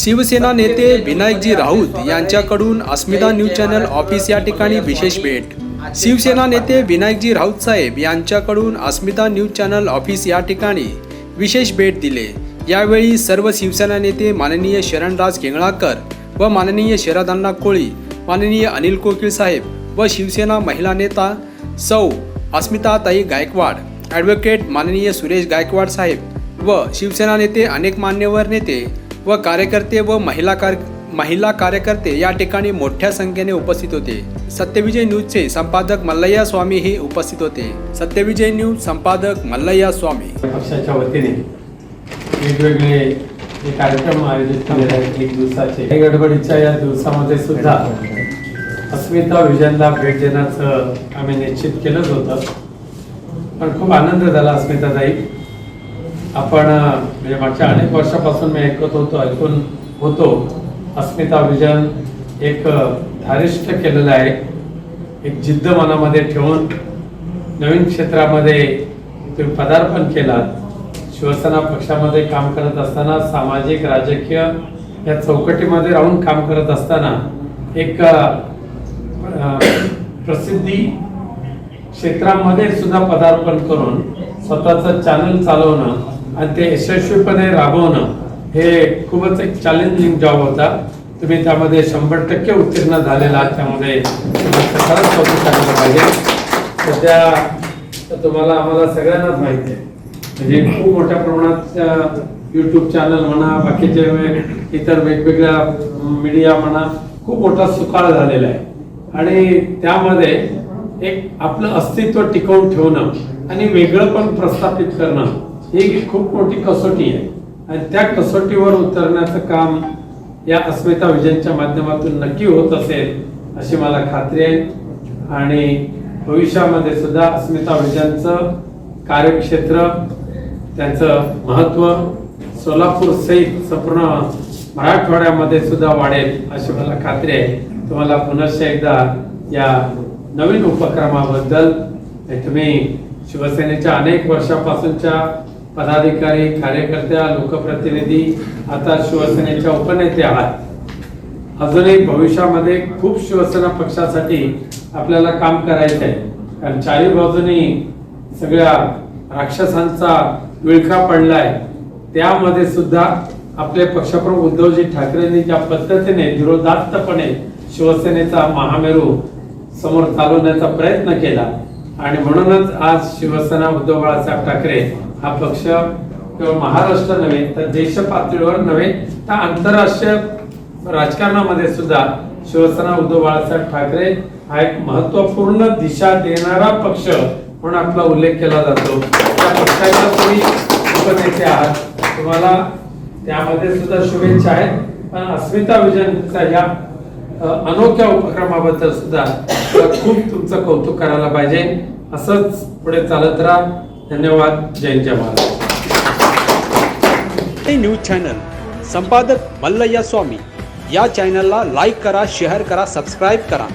शिवसेना नेते विनायकजी राऊत यांच्याकडून अस्मिता news channel office या ठिकाणी विशेष भेट. शिवसेना नेते विनायकजी राऊत साहेब यांच्याकडून अस्मिता न्यूज चॅनल ऑफिस या ठिकाणी विशेष भेट दिले. यावेळी सर्व शिवसेना नेते माननीय शरणराज केंगळाकर व माननीय शरदांना कोळी माननीय अनिल कोकिळ साहेब व शिवसेना महिला नेता सौ अस्मिताताई गायकवाड ॲडव्होकेट माननीय सुरेश गायकवाड साहेब व शिवसेना नेते अनेक मान्यवर नेते व कार्यकर्ते व महिला कार महिला कार्यकर्ते या ठिकाणी मोठ्या संख्येने उपस्थित होते. सत्यविजय न्यूजचे संपादक मल्लय्या स्वामी हे उपस्थित होते. सत्यविजय न्यूज संपादक मल्लय्या स्वामी. पक्षाच्या वतीने वेगवेगळे कार्यक्रम आयोजित केलेले आहेत एक दिवसाचे. गडबडीच्या या दिवसामध्ये सुद्धा अस्मिता विजनला भेट देण्याचं आम्ही निश्चित केलंच होतं. पण खूप आनंद झाला अस्मिताताई. आपण म्हणजे मागच्या अनेक वर्षापासून मी ऐकत होतो ऐकून होतो. अस्मिता विजन एक धारिष्ट केलेलं आहे. एक जिद्द मनामध्ये ठेवून नवीन क्षेत्रामध्ये तुम्ही पदार्पण केलात. शिवसेना पक्षामध्ये काम करत असताना सामाजिक राजकीय या चौकटीमध्ये राहून काम करत असताना एक प्रसिद्धी क्षेत्रामध्ये सुद्धा पदार्पण करून स्वतःचं चॅनल चालवणं आणि ते यशस्वीपणे राबवणं हे खूपच एक चॅलेंजिंग जॉब होता. तुम्ही त्यामध्ये शंभर टक्के उत्तीर्ण झालेला त्यामध्ये खरंच कौतुक करायला पाहिजे. सध्या तुम्हाला आम्हाला सगळ्यांनाच माहिती आहे. म्हणजे खूप मोठ्या प्रमाणात युट्यूब चॅनल म्हणा बाकीचे इतर वेगवेगळ्या मीडिया म्हणा खूप मोठा सुकाळ झालेला आहे. आणि त्यामध्ये एक आपलं अस्तित्व टिकवून ठेवणं आणि वेगळं पण प्रस्थापित करणं ही खूप मोठी कसोटी आहे. आणि त्या कसोटीवर उतरण्याचं काम या अस्मिता विजनच्या माध्यमातून नक्की होत असेल अशी मला खात्री आहे. आणि भविष्यामध्ये सुद्धा अस्मिता विजनचं कार्यक्षेत्र त्यांचं महत्त्व सोलापूर सहित संपूर्ण मराठवाड्यामध्ये सुद्धा वाढेल अशी मला खात्री आहे. तुम्हाला पुनश्च एकदा या नवीन उपक्रमाबद्दल तुम्ही शिवसेनेच्या अनेक वर्षापासूनच्या पदाधिकारी कार्यकर्त्या लोकप्रतिनिधी आता शिवसेनेच्या उपनेते आहात. अजूनही भविष्यामध्ये खूप शिवसेना पक्षासाठी आपल्याला काम करायचं आहे कारण चारी बाजूनी सगळ्या राक्षसांचा विळखा पडलाय. त्यामध्ये सुद्धा आपले पक्षप्रमुख उद्धवजी ठाकरेंनी ज्या पद्धतीने धीरोदात्तपणे शिवसेनेचा महामेरू समोर चालवण्याचा प्रयत्न केला. आणि म्हणूनच आज शिवसेना उद्धव बाळासाहेब ठाकरे हा पक्ष केवळ महाराष्ट्र नव्हे तर देश पातळीवर नव्हे तर आंतरराष्ट्रीय राजकारणामध्ये सुद्धा शिवसेना उद्धव बाळासाहेब ठाकरे हा एक महत्त्वपूर्ण दिशा देणारा पक्ष म्हणून आपला उल्लेख केला जातो. त्या पक्षाच्या तुम्ही उपनेते आहात. तुम्हाला त्यामध्ये सुद्धा शुभेच्छा आहेत. पण अस्मिता विजनचा या अनोख्या उपक्रमाबद्दल सुद्धा खूप तुमचं कौतुक करायला पाहिजे. असंच पुढे चालत राहा. धन्यवाद जय जय महाराज न्यूज चॅनल संपादक मल्लय्या स्वामी. या चॅनलला लाईक करा शेअर करा सबस्क्राईब करा.